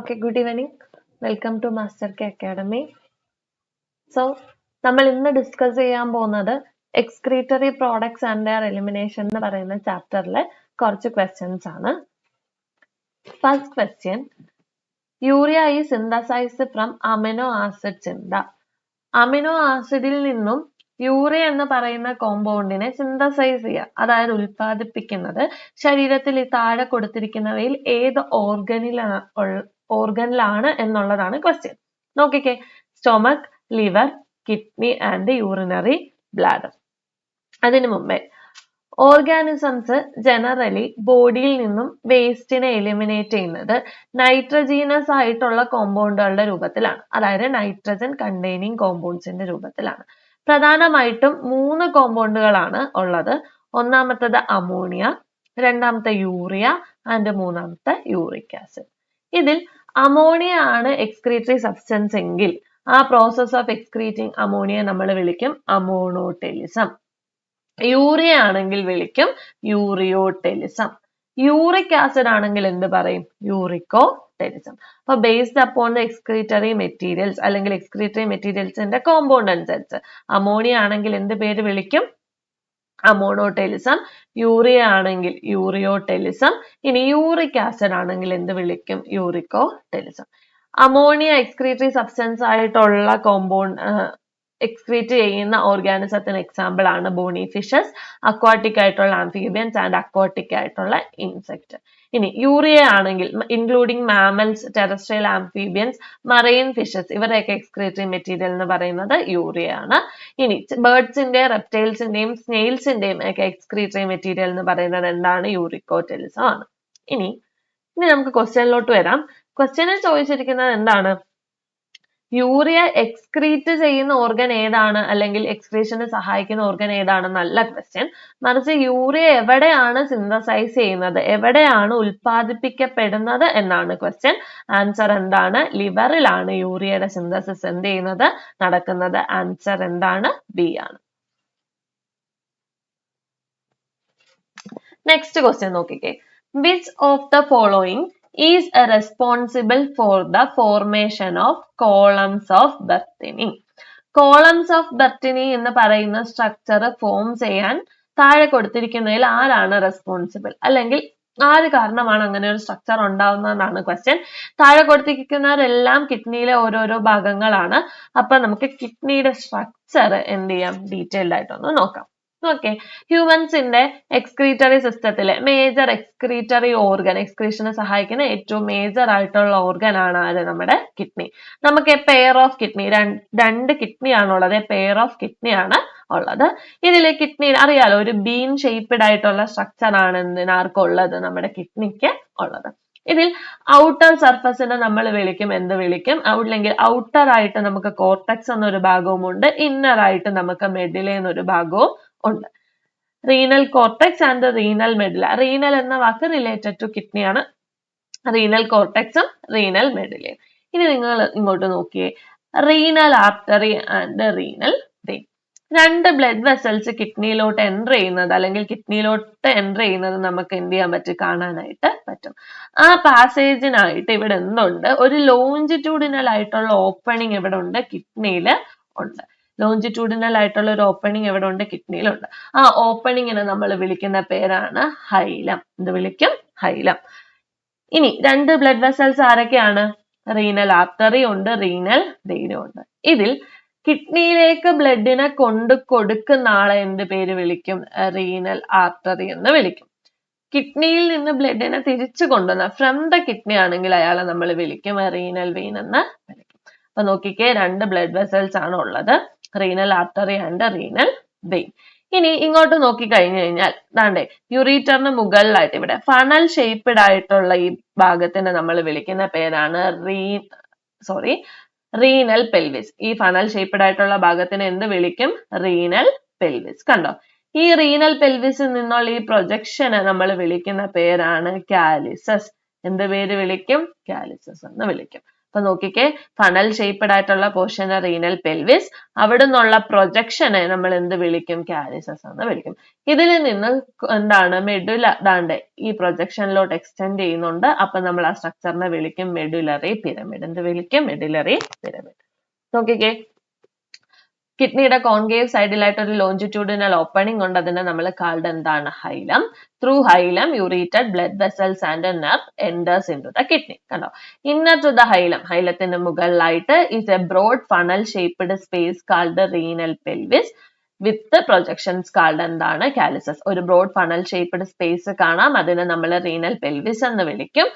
Okay good evening welcome to master K academy so നമ്മൾ ഇന്ന് discuss ചെയ്യാൻ പോകുന്നത് excretory products and their elimination എന്ന് പറയുന്ന ചാപ്റ്ററിലെ കുറച്ച് ക്വസ്റ്റ്യൻസ് ആണ്. First question urea is synthesized from amino acids the amino ആസിഡിൽ നിന്നും യൂറിയ എന്ന് പറയുന്ന കോമ്പൗണ്ടിനെ സിന്തസൈസ് ചെയ്യുക അതായത് ഉൽപ്പാദിപ്പിക്കുന്നത് ശരീരത്തിൽ ഈ താഴെ കൊടുത്തിരിക്കുന്നവയിൽ ഏത് ഓർഗനിലാണ് ഓർഗനിലാണ് എന്നുള്ളതാണ് ക്വസ്റ്റ്യൻ നോക്കിക്കേ. Stomach liver kidney and urinary bladder അതിനു മുമ്പേ. ഓർഗാനിസംസ് ജനറലി ബോഡിയിൽ നിന്നും വേസ്റ്റിനെ എലിമിനേറ്റ് ചെയ്യുന്നത് നൈട്രജീനസ് ആയിട്ടുള്ള കോമ്പൗണ്ടുകളുടെ രൂപത്തിലാണ്. അതായത് നൈട്രജൻ കണ്ടെയ്നിങ് കോമ്പൗണ്ട്സിന്റെ രൂപത്തിലാണ്. പ്രധാനമായിട്ടും മൂന്ന് കോമ്പൗണ്ടുകളാണ് ഉള്ളത്. ഒന്നാമത്തത് അമോണിയ രണ്ടാമത്തെ യൂറിയ ആൻഡ് മൂന്നാമത്തെ യൂറിക് ആസിഡ് ഇതിൽ അമോണിയ ആണ് എക്സ്ക്രീറ്ററി സബ്സ്റ്റൻസ് എങ്കിൽ ആ പ്രോസസ് ഓഫ് എക്സ്ക്രീറ്റിംഗ് അമോണിയ നമ്മൾ വിളിക്കും അമോണോടെലിസം യൂറിയ ആണെങ്കിൽ വിളിക്കും യൂറിയോടെലിസം യൂറിക് ആസിഡ് ആണെങ്കിൽ എന്ത് പറയും? യൂറിക്കോ ടെലിസം അപ്പൊ based upon the excretory materials അല്ലെങ്കിൽ എക്സ്ക്രീറ്ററി മെറ്റീരിയൽസിന്റെ കോമ്പൗണ്ട് അനുസരിച്ച് അമോണിയ ആണെങ്കിൽ എന്ത് പേര് വിളിക്കും? അമോണോടെലിസം യൂറിയ ആണെങ്കിൽ യൂറിയോടെലിസം ഇനി യൂറിക് ആസിഡ് ആണെങ്കിൽ എന്ത് വിളിക്കും? Uricotelism ammonia excretory substance ആയിട്ടുള്ള കോമ്പൗണ്ട് എക്സ്ക്രീറ്റ് ചെയ്യുന്ന ഓർഗാനിസത്തിന് എക്സാമ്പിൾ ആണ് ബോണി ഫിഷസ് അക്വാട്ടിക് ആയിട്ടുള്ള ആംഫീബിയൻസ് ആൻഡ് അക്വാട്ടിക് ആയിട്ടുള്ള ഇൻസെക്ട് ഇനി യൂറിയ ആണെങ്കിൽ including mammals terrestrial amphibians marine fishes ഇവരുടെയൊക്കെ എക്സ്ക്രീറ്ററി മെറ്റീരിയൽ എന്ന് പറയുന്നത് യൂറിയ ആണ്. ഇനി ബേർഡ്സിന്റെ റെപ്റ്റൈൽസിന്റെയും സ്നെയിൽസിന്റെയും ഒക്കെ എക്സ്ക്രീറ്ററി മെറ്റീരിയൽ എന്ന് പറയുന്നത് എന്താണ്? യൂറിക്കോറ്റലിസം ആണ്. ഇനി ഇനി നമുക്ക് ക്വസ്റ്റ്യനിലോട്ട് വരാം. ക്വസ്റ്റ്യനിൽ ചോദിച്ചിരിക്കുന്നത് എന്താണ്? യൂറിയ എക്സ്ക്രീറ്റ് ചെയ്യുന്ന ഓർഗൻ ഏതാണ്? അല്ലെങ്കിൽ എക്സ്ക്രീഷന് സഹായിക്കുന്ന ഓർഗൻ നല്ല ക്വസ്റ്റ്യൻ മറിച്ച് യൂറിയ എവിടെയാണ് സിന്തസൈസ് ചെയ്യുന്നത്? എവിടെയാണ് ഉൽപ്പാദിപ്പിക്കപ്പെടുന്നത് എന്നാണ് ക്വസ്റ്റ്യൻ ആൻസർ എന്താണ്? ലിവറിലാണ് യൂറിയയുടെ സിന്തസിസ് എന്ത് ചെയ്യുന്നത്? നടക്കുന്നത്. ആൻസർ എന്താണ്? ബി ആണ്. നെക്സ്റ്റ് ക്വസ്റ്റ്യൻ നോക്കിക്കേ. Which of the following is responsible for the formation of columns of Bertini. Columns of Bertini എന്ന് പറയുന്ന സ്ട്രക്ചർ ഫോം ചെയ്യാൻ താഴെ കൊടുത്തിരിക്കുന്നതിൽ ആരാണ് റെസ്പോൺസിബിൾ അല്ലെങ്കിൽ ആര് കാരണമാണ് അങ്ങനെ ഒരു സ്ട്രക്ചർ ഉണ്ടാവുന്നതെന്നാണ് ക്വസ്റ്റ്യൻ താഴെ കൊടുത്തിരിക്കുന്നവരെല്ലാം കിഡ്നിയിലെ ഓരോരോ ഭാഗങ്ങളാണ്. അപ്പൊ നമുക്ക് കിഡ്നിയുടെ സ്ട്രക്ചർ എന്ത് ചെയ്യാം? ഡീറ്റെയിൽഡ് ആയിട്ടൊന്ന് നോക്കാം. ഓക്കെ ഹ്യൂമൻസിന്റെ എക്സ്ക്രീറ്ററി സിസ്റ്റത്തിലെ മേജർ എക്സ്ക്രീറ്ററി ഓർഗൻ എക്സ്ക്രീഷനെ സഹായിക്കുന്ന ഏറ്റവും മേജർ ആയിട്ടുള്ള ഓർഗൻ ആണ് അത് നമ്മുടെ കിഡ്നി നമുക്ക് പെയർ ഓഫ് കിഡ്നി രണ്ട് കിഡ്നി ആണുള്ളത്. പെയർ ഓഫ് കിഡ്നി ആണ് ഉള്ളത്. ഇതിൽ കിഡ്നി അറിയാലോ ഒരു ബീൻ ഷേപ്ഡ് ആയിട്ടുള്ള സ്ട്രക്ചർ ആണ് എന്തിനാർക്കുള്ളത് നമ്മുടെ കിഡ്നിക്ക് ഉള്ളത്. ഇതിൽ ഔട്ടർ സർഫസിനെ നമ്മൾ വിളിക്കും. എന്ത് വിളിക്കും? അല്ലെങ്കിൽ ഔട്ടർ ആയിട്ട് നമുക്ക് കോർട്ടക്സ് എന്നൊരു ഭാഗവും ഉണ്ട് ഇന്നർ ആയിട്ട് നമുക്ക് മെഡിലെ എന്നൊരു ഭാഗവും ഉണ്ട്. Renal cortex and renal medulla renal എന്ന വാക്ക് റിലേറ്റഡ് ടു കിഡ്നി ആണ്. റീനൽ കോർട്ടക്സും റീനൽ മെഡിലയും ഇനി നിങ്ങൾ ഇങ്ങോട്ട് നോക്കിയേ. Renal artery and renal vein രണ്ട് ബ്ലഡ് വെസൽസ് കിഡ്നിയിലോട്ട് എന്റർ ചെയ്യുന്നത് അല്ലെങ്കിൽ കിഡ്നിയിലോട്ട് എന്റർ ചെയ്യുന്നത് നമുക്ക് എന്ത് ചെയ്യാൻ പറ്റും? കാണാനായിട്ട് പറ്റും. ആ പാസേജിനായിട്ട് ഇവിടെ എന്തുണ്ട്? ഒരു ലോഞ്ചിറ്റ്യൂഡിനൽ ആയിട്ടുള്ള ഓപ്പണിംഗ് ഇവിടെ ഉണ്ട് കിഡ്നിയിൽ ഉണ്ട്. ലോഞ്ചിറ്റ്യൂഡിനൽ ആയിട്ടുള്ള ഒരു ഓപ്പണിംഗ് എവിടെ ഉണ്ട് കിഡ്നിയിലുണ്ട്. ആ ഓപ്പണിങ്ങിനെ നമ്മൾ വിളിക്കുന്ന പേരാണ് ഹൈലം. എന്ത് വിളിക്കും? ഹൈലം. ഇനി രണ്ട് ബ്ലഡ് വെസൽസ് ആരൊക്കെയാണ്? റീനൽ ആർട്ടറി ഉണ്ട് റീനൽ വെയിനും ഉണ്ട്. ഇതിൽ കിഡ്നിയിലേക്ക് ബ്ലഡിനെ കൊണ്ട് കൊടുക്കുന്ന ആളെ എന്ത് പേര് വിളിക്കും? റീനൽ ആർട്ടറി എന്ന് വിളിക്കും. കിഡ്നിയിൽ നിന്ന് ബ്ലഡിനെ തിരിച്ചു കൊണ്ടുവന്ന ഫ്രം ദ കിഡ്നി ആണെങ്കിൽ അയാളെ നമ്മൾ വിളിക്കും. റീനൽ വെയിൻ എന്ന് വിളിക്കും. അപ്പൊ നോക്കിക്കേ രണ്ട് ബ്ലഡ് വെസൽസ് ആണ് ഉള്ളത്. Renal artery and renal vein ഇനി ഇങ്ങോട്ട് നോക്കി കഴിഞ്ഞു കഴിഞ്ഞാൽ ദാണ്ടേ യുറീറ്ററിന് മുകളിലായിട്ട് ഇവിടെ ഫണൽ ഷേപ്ഡ് ആയിട്ടുള്ള ഈ ഭാഗത്തിന് നമ്മൾ വിളിക്കുന്ന പേരാണ് റീ സോറി റീനൽ പെൽവിസ് ഈ ഫണൽ ഷേപ്ഡ് ആയിട്ടുള്ള ഭാഗത്തിന് എന്ത് വിളിക്കും? റീനൽ പെൽവിസ് കണ്ടോ? ഈ റീനൽ പെൽവിസിൽ നിന്നുള്ള ഈ പ്രൊജക്ഷനെ നമ്മൾ വിളിക്കുന്ന പേരാണ് കാലിസസ് എന്ത് പേര് വിളിക്കും? കാലിസസ് എന്ന് വിളിക്കും. അപ്പൊ നോക്കിക്കേ ഫണൽ ഷേപ്പഡ് ആയിട്ടുള്ള പോർഷൻ റീനൽ പെൽവിസ് അവിടെ നിന്നുള്ള പ്രൊജക്ഷനെ നമ്മൾ എന്ത് വിളിക്കും? കാരിസസ് എന്ന് വിളിക്കും. ഇതിൽ നിന്ന് എന്താണ്? മെഡുല ദാണ്ട് ഈ പ്രൊജക്ഷനിലോട്ട് എക്സ്റ്റെൻഡ് ചെയ്യുന്നുണ്ട്. അപ്പൊ നമ്മൾ ആ സ്ട്രക്ചറിനെ വിളിക്കും മെഡുലറി പിരമിഡ് എന്ത് വിളിക്കും? മെഡുലറി പിരമിഡ് നോക്കിക്കേ കിഡ്നിയുടെ കോൺകേവ് സൈഡിലായിട്ട് ഒരു ലോഞ്ചിറ്റ്യൂഡിനൽ ഓപ്പണിംഗ് ഉണ്ട്. അതിനെ നമ്മൾ കാൾഡ് എന്താണ്? Hilum. Through hilum ureter blood vessels and nerve enters into the kidney കണ്ടോ? Inner to the hilum. ഹൈലത്തിന്റെ മുകളിലായിട്ട് is a broad funnel shaped space called renal pelvis with projections called എന്താണ്? Calyces ഒരു broad funnel shaped space കാണാം. അതിനെ നമ്മൾ renal pelvis എന്ന് വിളിക്കും.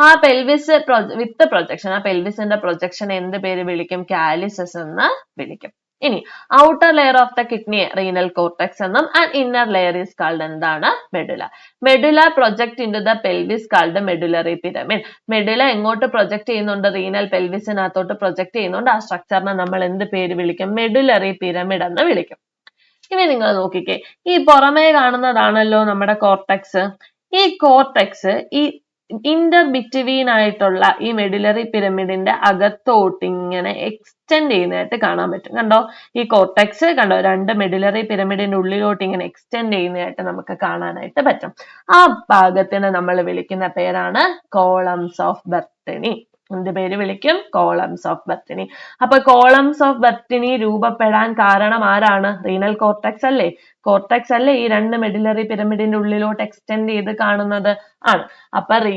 ആ പെൽവിസ് വിത്ത് പ്രൊജക്ഷൻ ആ പെൽവിസിന്റെ പ്രൊജക്ഷൻ എന്ത് പേര് വിളിക്കും? കാലിസസ് എന്ന് വിളിക്കും. ഇനി outer layer of the kidney renal cortex എന്നും and inner layer is called എന്താണ്? Medulla medulla project into the pelvis called medullary pyramid medulla എങ്ങോട്ട് പ്രൊജക്ട് ചെയ്യുന്നുണ്ട്? റീനൽ പെൽവിസിനകത്തോട്ട് പ്രൊജക്ട് ചെയ്യുന്നുണ്ട്. ആ സ്ട്രക്ചറിനെ നമ്മൾ എന്ത് പേര് വിളിക്കും? മെഡുലറി പിരമിഡ് എന്ന് വിളിക്കും. ഇനി നിങ്ങൾ നോക്കിക്കേ. ഈ പുറമേ കാണുന്നതാണല്ലോ നമ്മുടെ കോർട്ടക്സ് ഈ കോർട്ടക്സ് ഈ ഇന്റർ ബിറ്റ്വീൻ ആയിട്ടുള്ള ഈ മെഡിലറി പിരമിഡിന്റെ അകത്തോട്ട് ഇങ്ങനെ എക്സ്റ്റെൻഡ് ചെയ്യുന്നതായിട്ട് കാണാൻ പറ്റും. കണ്ടോ? ഈ കോർട്ടക്സ് കണ്ടോ? രണ്ട് മെഡിലറി പിരമിഡിന്റെ ഉള്ളിലോട്ട് ഇങ്ങനെ എക്സ്റ്റെൻഡ് ചെയ്യുന്നതായിട്ട് നമുക്ക് കാണാനായിട്ട് പറ്റും. ആ ഭാഗത്തിന് നമ്മൾ വിളിക്കുന്ന പേരാണ് കോളംസ് ഓഫ് ബർത്തണി എന്ത് പേര് വിളിക്കും. കോളംസ് ഓഫ് ബർത്തിനി അപ്പൊ കോളംസ് ഓഫ് ബർത്തിനി രൂപപ്പെടാൻ കാരണം ആരാണ്? റീനൽ കോർട്ടക്സ് അല്ലേ? കോർട്ടക്സ് അല്ലേ ഈ രണ്ട് മെഡിലറി പിരമിഡിന്റെ ഉള്ളിലോട്ട് എക്സ്റ്റെൻഡ് ചെയ്ത് കാണുന്നത് ആണ്. അപ്പൊ റീ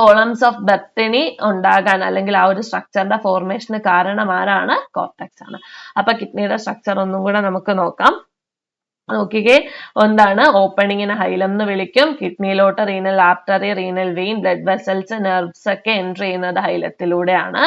കോളംസ് ഓഫ് ബർത്തിനി ഉണ്ടാകാൻ അല്ലെങ്കിൽ ആ ഒരു സ്ട്രക്ചറിന്റെ ഫോർമേഷന് കാരണം ആരാണ്? കോർട്ടക്സ് ആണ്. അപ്പൊ കിഡ്നിയുടെ സ്ട്രക്ചർ ഒന്നും കൂടെ നമുക്ക് നോക്കാം. നോക്കിക്കേ. എന്താണ് ഓപ്പണിങ്ങിന് ഹൈലം എന്ന് വിളിക്കും. കിഡ്നിയിലോട്ട് renal artery renal vein blood vessels nerves ഒക്കെ എൻട്രി ചെയ്യുന്നത് ഹൈലത്തിലൂടെയാണ്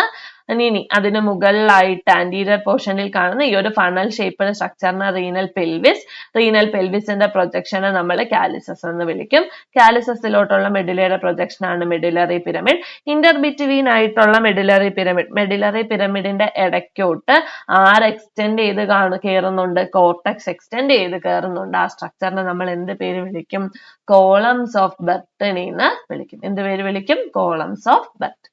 ഇനി അതിന് മുകളിലായിട്ട് ആന്റീരിയർ പോർഷനിൽ കാണുന്ന ഈ ഒരു ഫണൽ ഷേപ്ഡ് സ്ട്രക്ചറിന് റീനൽ പെൽവിസ് റീനൽ പെൽവിസിന്റെ പ്രൊജക്ഷനെ നമ്മൾ കാലിസസ് എന്ന് വിളിക്കും. കാലിസസിലോട്ടുള്ള മെഡിലറി പ്രൊജക്ഷൻ ആണ് മെഡിലറി പിരമിഡ് ഇന്റർ ബിറ്റ്വീൻ ആയിട്ടുള്ള മെഡിലറി പിരമിഡ് മെഡിലറി പിരമിഡിന്റെ ഇടയ്ക്കോട്ട് ആര് എക്സ്റ്റെൻഡ് ചെയ്ത് കാണു കയറുന്നുണ്ട് കോർട്ടക്സ് എക്സ്റ്റെൻഡ് ചെയ്ത് കയറുന്നുണ്ട് ആ സ്ട്രക്ചറിനെ നമ്മൾ എന്ത് പേര് വിളിക്കും? കോളംസ് ഓഫ് എന്ന് വിളിക്കും. എന്ത് പേര് വിളിക്കും? കോളംസ് ഓഫ് ബർട്ടണി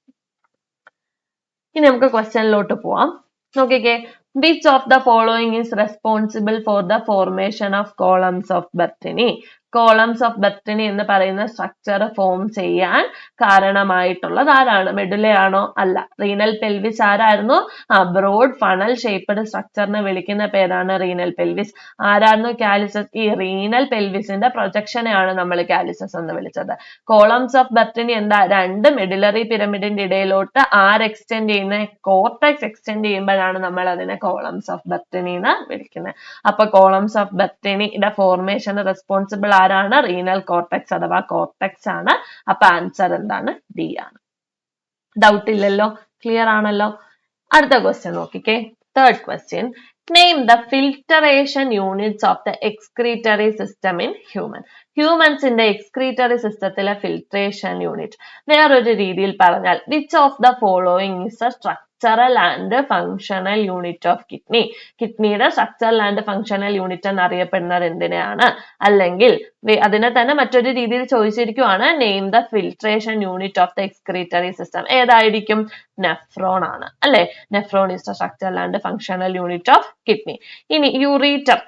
ഇനി നമുക്ക് ക്വസ്റ്റ്യനിലോട്ട് പോവാം. നോക്കിക്കേ which of the following is responsible for the formation of columns of Bertini columns of Bertini എന്ന് പറയുന്ന സ്ട്രക്ചർ ഫോം ചെയ്യാൻ കാരണമായിട്ടുള്ളത് ആരാണ്? മെഡുലയാണോ? അല്ല. റീനൽ പെൽവിസ് ആരായിരുന്നു? ആ ബ്രോഡ് ഫണൽ ഷേപ്പ്ഡ് സ്ട്രക്ചറിനെ വിളിക്കുന്ന പേരാണ് റീനൽ പെൽവിസ് ആരായിരുന്നു കാലിസസ്? ഈ റീനൽ പെൽവിസിന്റെ പ്രൊജക്ഷനെയാണ് നമ്മൾ കാലിസസ് എന്ന് വിളിച്ചത്. കോളംസ് ഓഫ് ബെത്തനി എന്താ? രണ്ട് മെഡുലറി പിരമിഡിന്റെ ഇടയിലോട്ട് ആര് എക്സ്റ്റെൻഡ് ചെയ്യുന്ന കോർട്ടക്സ് എക്സ്റ്റെൻഡ് ചെയ്യുമ്പോഴാണ് നമ്മൾ അതിനെ കോളംസ് ഓഫ് ബെത്തനി എന്ന് വിളിക്കുന്നത്. അപ്പൊ കോളംസ് ഓഫ് ബെത്തനിയുടെ ഫോർമേഷന് റെസ്പോൺസിബിൾ ആരാണ്? റീനൽ കോർട്ടക്സ് അഥവാ കോർട്ടക്സ് ആണ്. അപ്പൊ ആൻസർ എന്താണ്? ഡി ആണ്. ഡൗട്ട് ഇല്ലല്ലോ? ക്ലിയർ ആണല്ലോ? അടുത്ത ക്വസ്റ്റ്യൻ നോക്കിക്കേ. Third question name the filtration units of the excretory system in human ഹ്യൂമൻസിന്റെ excretory സിസ്റ്റത്തിലെ ഫിൽട്രേഷൻ യൂണിറ്റ് വേറൊരു രീതിയിൽ പറഞ്ഞാൽ which of the following is a structural and functional unit of kidney കിഡ്നിയുടെ സ്ട്രക്ചറൽ ആൻഡ് ഫങ്ഷണൽ യൂണിറ്റ് എന്ന് അറിയപ്പെടുന്നത് എന്തിനെയാണ്? അല്ലെങ്കിൽ അതിനെ തന്നെ മറ്റൊരു രീതിയിൽ ചോദിച്ചിരിക്കുവാണ് name the filtration unit of the excretory system ഏതായിരിക്കും? നെഫ്രോൺ ആണ്. അല്ലെ? Nephron is the structural and functional unit of kidney ഇനി യൂറീറ്റർ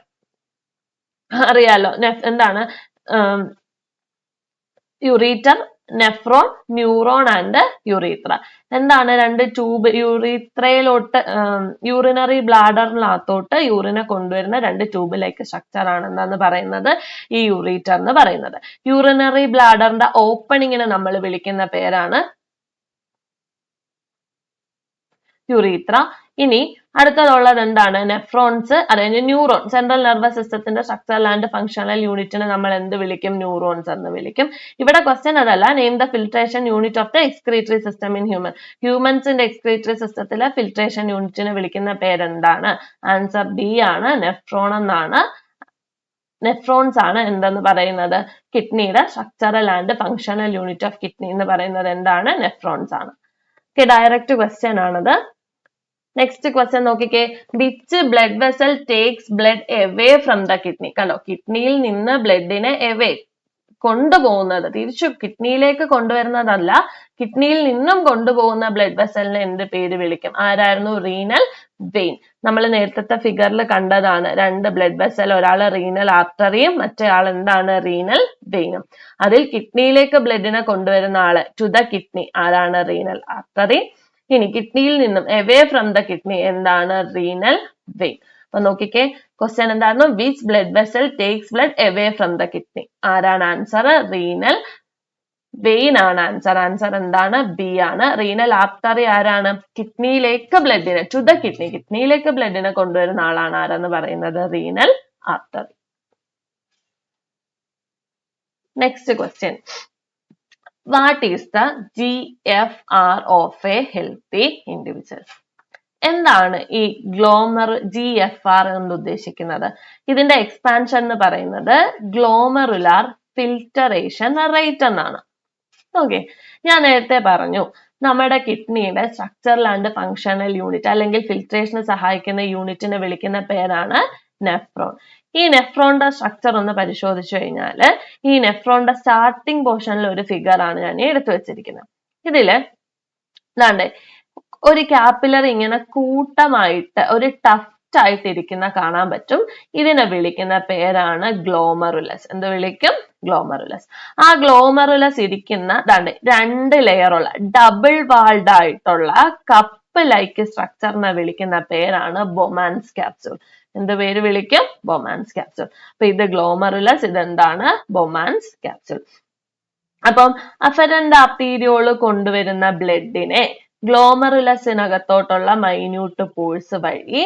അറിയാലോ എന്താണ്? Ureter nephron neuron and urethra എന്താണ് രണ്ട് ട്യൂബ് യുറീത്രയിലോട്ട് യൂറിനറി ബ്ലാഡറിനകത്തോട്ട് യൂറിനെ കൊണ്ടുവരുന്ന രണ്ട് ട്യൂബിലേക്ക് സ്ട്രക്ചർ ആണ് എന്താന്ന് പറയുന്നത്? ഈ യുറീറ്റർ എന്ന് പറയുന്നത്. യൂറിനറി ബ്ലാഡറിന്റെ ഓപ്പണിങ്ങിനെ നമ്മൾ വിളിക്കുന്ന പേരാണ് യുറീത്ര ഇനി അടുത്തതുള്ളത് എന്താണ്? നെഫ്രോൺസ് അതായത് ന്യൂറോൺ. സെൻട്രൽ നെർവസ് സിസ്റ്റത്തിന്റെ സ്ട്രക്ചറൽ ആൻഡ് ഫംഗ്ഷണൽ യൂണിറ്റിനെ നമ്മൾ എന്ത് വിളിക്കും? ന്യൂറോൺസ് എന്ന് വിളിക്കും. ഇവിടെ ക്വസ്റ്റ്യൻ അതല്ല. Name the filtration unit of the excretory system in human ഹ്യൂമൻസിന്റെ excretory സിസ്റ്റത്തിലെ ഫിൽട്രേഷൻ യൂണിറ്റിനെ വിളിക്കുന്ന പേരെന്താണ്? ആൻസർ ബി ആണ്. നെഫ്രോൺ എന്നാണ്. നെഫ്രോൺസ് ആണ് എന്തെന്ന് പറയുന്നത്? കിഡ്നിയുടെ structural and functional unit of kidney എന്ന് പറയുന്നത് എന്താണ്? നെഫ്രോൺസ് ആണ്. ഡയറക്റ്റ് ക്വസ്റ്റ്യൻ ആണത്. നെക്സ്റ്റ് ക്വസ്റ്റ്യൻ നോക്കിക്കേ which blood vessel takes blood away from the kidney കണ്ടോ? കിഡ്നിയിൽ നിന്ന് ബ്ലഡിനെ എവേ കൊണ്ടുപോകുന്നത്. തിരിച്ചു കിഡ്നിയിലേക്ക് കൊണ്ടുവരുന്നതല്ല. കിഡ്നിയിൽ നിന്നും കൊണ്ടുപോകുന്ന ബ്ലഡ് വെസലിനെ എന്ത് പേര് വിളിക്കും? ആരായിരുന്നു? റീനൽ വെയിൻ നമ്മൾ നേരത്തെ ഫിഗറിൽ കണ്ടതാണ്. രണ്ട് ബ്ലഡ് വെസൽ ഒരാൾ റീനൽ ആർട്ടറിയും മറ്റേ എന്താണ്? റീനൽ വെയിനും അതിൽ കിഡ്നിയിലേക്ക് ബ്ലഡിനെ കൊണ്ടുവരുന്ന ആൾ ടു ദ കിഡ്നി ആരാണ്? റീനൽ ആർട്ടറി ഇനി കിഡ്നിയിൽ നിന്നും എവേ ഫ്രം ദ കിഡ്നി എന്താണ്? റീനൽ വെയിൻ അപ്പൊ നോക്കിക്കേ ക്വസ്റ്റ്യൻ എന്തായിരുന്നു? Which blood vessel takes blood away from the kidney ആരാണ് ആൻസർ റീനൽ വെയിൻ ആണ് ആൻസർ ആൻസർ എന്താണ്? ബി ആണ്. റീനൽ ആപ്തറി ആരാണ്? കിഡ്നിയിലേക്ക് ബ്ലഡിനെ ടു ദ കിഡ്നി കിഡ്നിയിലേക്ക് ബ്ലഡിനെ കൊണ്ടുവരുന്ന ആളാണ് ആരെന്ന് പറയുന്നത്? Renal artery next question what is the G F R of a healthy individual എന്താണ് ഈ ഗ്ലോമർ ജി എഫ് ആർ എന്ന് ഉദ്ദേശിക്കുന്നത്? ഇതിന്റെ എക്സ്പാൻഷൻ എന്ന് പറയുന്നത് ഗ്ലോമറുലാർ ഫിൽറ്ററേഷൻ റേറ്റ് എന്നാണ്. ഓക്കെ ഞാൻ നേരത്തെ പറഞ്ഞു നമ്മുടെ കിഡ്നിയുടെ സ്ട്രക്ചറൽ ആൻഡ് ഫങ്ഷണൽ യൂണിറ്റ് അല്ലെങ്കിൽ ഫിൽട്രേഷന് സഹായിക്കുന്ന യൂണിറ്റിനെ വിളിക്കുന്ന പേരാണ് നെഫ്രോൺ ഈ നെഫ്രോണിന്റെ സ്ട്രക്ചർ ഒന്ന് പരിശോധിച്ചു കഴിഞ്ഞാൽ ഈ നെഫ്രോണിന്റെ സ്റ്റാർട്ടിംഗ് പോർഷനിൽ ഒരു ഫിഗർ ആണ് ഞാൻ എടുത്തു വെച്ചിരിക്കുന്നത്. ഇതിൽ ഇതാണ്ട് ഒരു കാപ്പിലർ ഇങ്ങനെ കൂട്ടമായിട്ട് ഒരു ടഫ്റ്റ് ആയിട്ട് ഇരിക്കുന്ന കാണാൻ പറ്റും. ഇതിനെ വിളിക്കുന്ന പേരാണ് ഗ്ലോമറുലസ് എന്ത് വിളിക്കും? ഗ്ലോമറുലസ് ആ ഗ്ലോമറുലസ് ഇരിക്കുന്ന ഇതാണ്ട് രണ്ട് ലെയറുള്ള ഡബിൾ വാൾഡ് ആയിട്ടുള്ള കപ്പ് ലൈക്ക് സ്ട്രക്ചറിനെ വിളിക്കുന്ന പേരാണ് ബൊമാൻസ് ക്യാപ്സൂൾ എന്ത് പേര് വിളിക്കും? ബൊമാൻസ് ക്യാപ്സ്യൂൾ അപ്പൊ ഇത് ഗ്ലോമറുലസ് ഇതെന്താണ്? ബൊമാൻസ് ക്യാപ്സ്യൂൾ അപ്പം അഫരന്റ് ആർട്ടീരിയോൾ കൊണ്ടുവരുന്ന ബ്ലഡിനെ ഗ്ലോമറുലസിനകത്തോട്ടുള്ള മൈന്യൂട്ട് പോഴ്സ് വഴി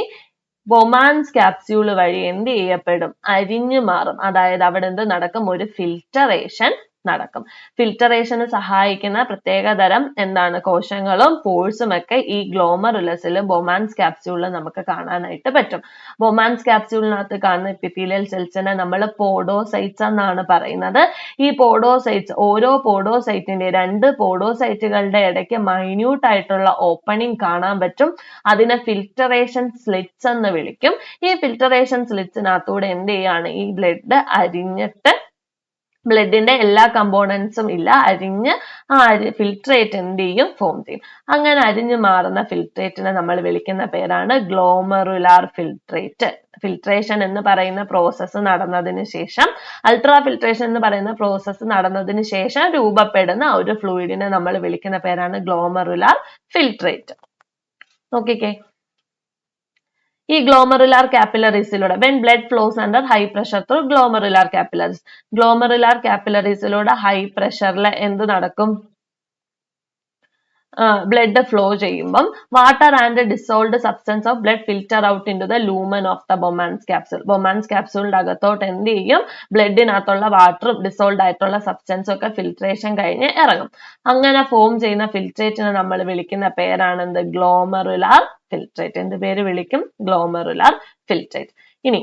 ബൊമാൻസ് ക്യാപ്സ്യൂൾ വഴി എന്ത് ചെയ്യപ്പെടും? അരിഞ്ഞു മാറും. അതായത് അവിടെ എന്ത് നടക്കും? ഒരു ഫിൽറ്ററേഷൻ നടക്കും. ഫിൽറ്ററേഷന് സഹായിക്കുന്ന പ്രത്യേകതരം എന്താണ്? കോശങ്ങളും പോഴ്സും ഒക്കെ ഈ ഗ്ലോമറുലസിലും ബൊമാൻസ് ക്യാപ്സ്യൂളിലും നമുക്ക് കാണാനായിട്ട് പറ്റും. ബൊമാൻസ് ക്യാപ്സ്യൂളിനകത്ത് കാണുന്ന എപ്പിത്തീലിയൽ സെൽസിനെ നമ്മൾ പോഡോസൈറ്റ്സ് എന്നാണ് പറയുന്നത്. ഈ പോഡോസൈറ്റ്സ് ഓരോ പോഡോസൈറ്റിന്റെ രണ്ട് പോഡോസൈറ്റുകളുടെ ഇടയ്ക്ക് മൈന്യൂട്ട് ആയിട്ടുള്ള ഓപ്പണിംഗ് കാണാൻ പറ്റും. അതിനെ ഫിൽറ്ററേഷൻ സ്ലിറ്റ്സ് എന്ന് വിളിക്കും. ഈ ഫിൽറ്ററേഷൻ സ്ലിറ്റ്സിനകത്തൂടെ എന്ത് ചെയ്യാണ്? ഈ ബ്ലഡ് അരിഞ്ഞിട്ട് ബ്ലഡിന്റെ എല്ലാ കമ്പോണൻസും ഇല്ല. അരിഞ്ഞ് ആ അരി ഫിൽട്രേറ്റ് എന്ത് ചെയ്യും? ഫോം ചെയ്യും. അങ്ങനെ അരിഞ്ഞു മാറുന്ന ഫിൽട്രേറ്റിനെ നമ്മൾ വിളിക്കുന്ന പേരാണ് ഗ്ലോമറുലാർ ഫിൽട്രേറ്റ് ഫിൽട്രേഷൻ എന്ന് പറയുന്ന പ്രോസസ്സ് നടന്നതിന് ശേഷം അൾട്രാ ഫിൽട്രേഷൻ എന്ന് പറയുന്ന പ്രോസസ്സ് നടന്നതിന് ശേഷം രൂപപ്പെടുന്ന ഒരു ഫ്ലൂയിഡിനെ നമ്മൾ വിളിക്കുന്ന പേരാണ് ഗ്ലോമറുലാർ ഫിൽട്രേറ്റ് നോക്കിക്കേ. ഈ glomerular കാപ്പിലറീസിലൂടെ when blood flows under high pressure through glomerular capillaries glomerular കാപ്പിലറീസിലൂടെ ഹൈ പ്രഷറിൽ എന്ത് നടക്കും? ബ്ലഡ് ഫ്ലോ ചെയ്യുമ്പം water and dissolved substance of blood filter out into the lumen of the Bowman's capsule Bowman's ക്യാപ്സൂളിന്റെ അകത്തോട്ട് എന്ത് ചെയ്യും? ബ്ലഡിനകത്തുള്ള വാട്ടറും ഡിസോൾഡ് ആയിട്ടുള്ള സബ്സ്റ്റൻസും ഒക്കെ ഫിൽട്രേഷൻ കഴിഞ്ഞ് ഇറങ്ങും. അങ്ങനെ ഫോം ചെയ്യുന്ന ഫിൽട്രേറ്റിനെ നമ്മൾ വിളിക്കുന്ന പേരാണ് എന്ത്? ഗ്ലോമറുലാർ ഫിൽട്രേറ്റ് എന്ത് പേര് വിളിക്കും? ഗ്ലോമറുലാർ ഫിൽട്രേറ്റ് ഇനി